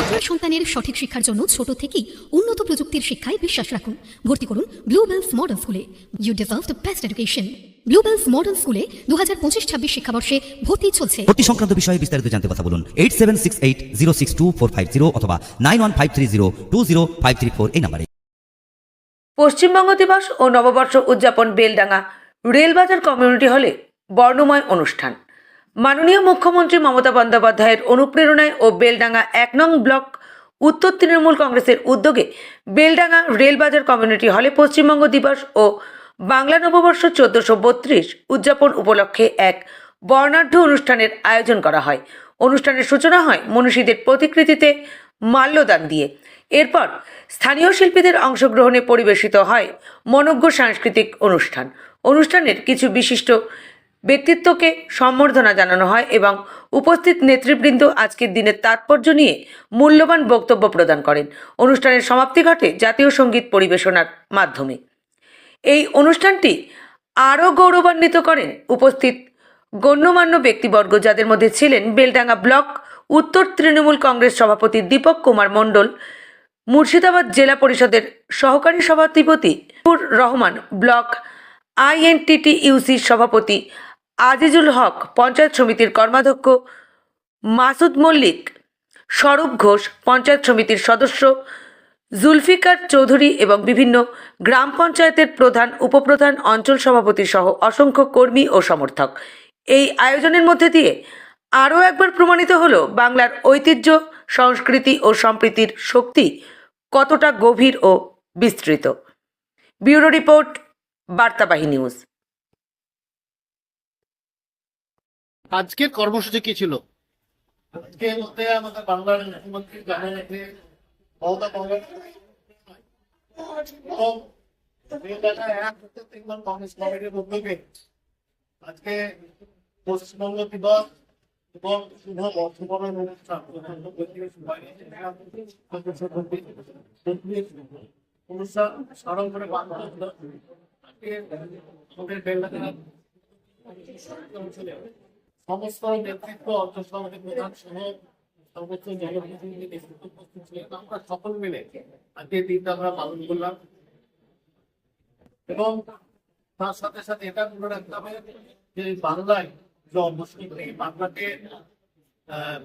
আপনার সন্তানের সঠিক শিক্ষার জন্য ছোট থেকেই উন্নত প্রযুক্তির শিক্ষায় বিশ্বাস রাখুন। ভর্তি করুন ব্লুবেলস মডার্ন স্কুলে you deserve the best education Bluebells modern স্কুলে দু হাজার পঁচিশ ছাব্বিশ শিক্ষাবর্ষে ভর্তি চলছে। ভর্তি সংক্রান্ত বিষয়ে বিস্তারিত জানতে কথা বলুন। Eight seven six eight zero six two four five zero অথবা nine one five three zero two zero five three four এই নাম্বারে। পশ্চিমবঙ্গ দিবস ও নববর্ষ উদযাপন বেলডাঙ্গা রেলবাজার কমিউনিটি হলে বর্ণময় অনুষ্ঠান। মাননীয় মুখ্যমন্ত্রী মমতা বন্দ্যোপাধ্যায়ের অনুপ্রেরণায় ও বেলডাঙ্গা এক নং ব্লক উত্তর তৃণমূল কংগ্রেসের উদ্যোগে বেলডাঙ্গা রেলবাজার কমিউনিটি হলে পশ্চিমবঙ্গ দিবস ও বাংলা নববর্ষ চোদ্দশো বত্রিশ উদযাপন উপলক্ষে এক বর্ণাঢ্য অনুষ্ঠানের আয়োজন করা হয়। অনুষ্ঠানের সূচনা হয় মনীষীদের প্রতিকৃতিতে মাল্যদান দিয়ে। এরপর স্থানীয় শিল্পীদের অংশগ্রহণে পরিবেশিত হয় মনজ্ঞ সাংস্কৃতিক অনুষ্ঠান। অনুষ্ঠানের কিছু বিশিষ্ট ব্যক্তিত্বকে সম্বর্ধনা জানানো হয় এবং উপস্থিত নেতৃবৃন্দ আজকের দিনের তাৎপর্য নিয়ে মূল্যবান বক্তব্য প্রদান করেন। অনুষ্ঠানের সমাপ্তি ঘটে জাতীয় সংগীত পরিবেশনার মাধ্যমে। এই অনুষ্ঠানটি আরও গৌরবান্বিত করেন উপস্থিত গণ্যমান্য ব্যক্তিবর্গ যাদের মধ্যে ছিলেন বেলডাঙ্গা ব্লক উত্তর তৃণমূল কংগ্রেস সভাপতি দীপক কুমার মণ্ডল, মুর্শিদাবাদ জেলা পরিষদের সহকারী সভাধিপতি রহমান, ব্লক আইএনটিটি ইউসির সভাপতি আজিজুল হক, পঞ্চায়েত সমিতির কর্মাধ্যক্ষ মাসুদ মল্লিক, স্বরূপ ঘোষ, পঞ্চায়েত সমিতির সদস্য জুলফিকার চৌধুরী এবং বিভিন্ন গ্রাম পঞ্চায়েতের প্রধান উপপ্রধান অঞ্চল সভাপতি সহ অসংখ্য কর্মী ও সমর্থক। এই আয়োজনের মধ্যে দিয়ে আরও একবার প্রমাণিত হলো বাংলার ঐতিহ্য সংস্কৃতি ও সম্প্রীতির শক্তি কতটা গভীর ও বিস্তৃত। Bureau report Bartabahi news. আজকের কর্মসূচি কি ছিল? আজকে আমাদের বাংলার মুখ্যমন্ত্রী জননেত্রী মমতা কংগ্রেস কমিটির উদ্যোগে আজকে পশ্চিমবঙ্গ দিবস এবং শুভ বর্ষবরণ অনুষ্ঠান অনুষ্ঠান স্মরণ করে সমস্ত নেতৃত্ব অঞ্চল সমিতির প্রধান সহ সকল মিলে আজকে দিনটা আমরা পালন করলাম এবং তার সাথে সাথে এটা মনে রাখতে হবে যে বাংলায় যে অবস্থিতি বাংলাকে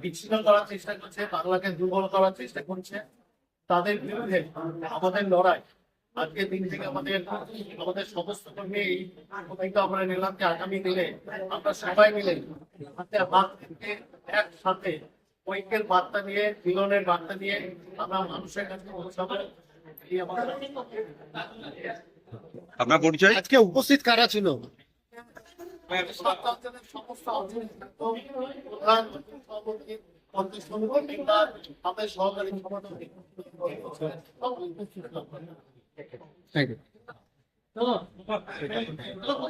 বিচ্ছিন্ন করার চেষ্টা করছে, বাংলাকে দুর্বল করার চেষ্টা করছে, তাদের বিরুদ্ধে আমাদের লড়াই আজকে দিন থেকে আমাদের আমাদের সমস্ত কর্মী ভূমিকা আমরা নিলাম আগামী দিনে আমরা সবাই মিলে হাতে হাত একসাথে ঐক্যের বার্তা নিয়ে মিলনের বার্তা নিয়ে আমরা মানুষের কাছে পৌঁছাবো। আপনার পরিচয়? আজকে উপস্থিত কারা ছিল?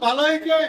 অঞ্চলের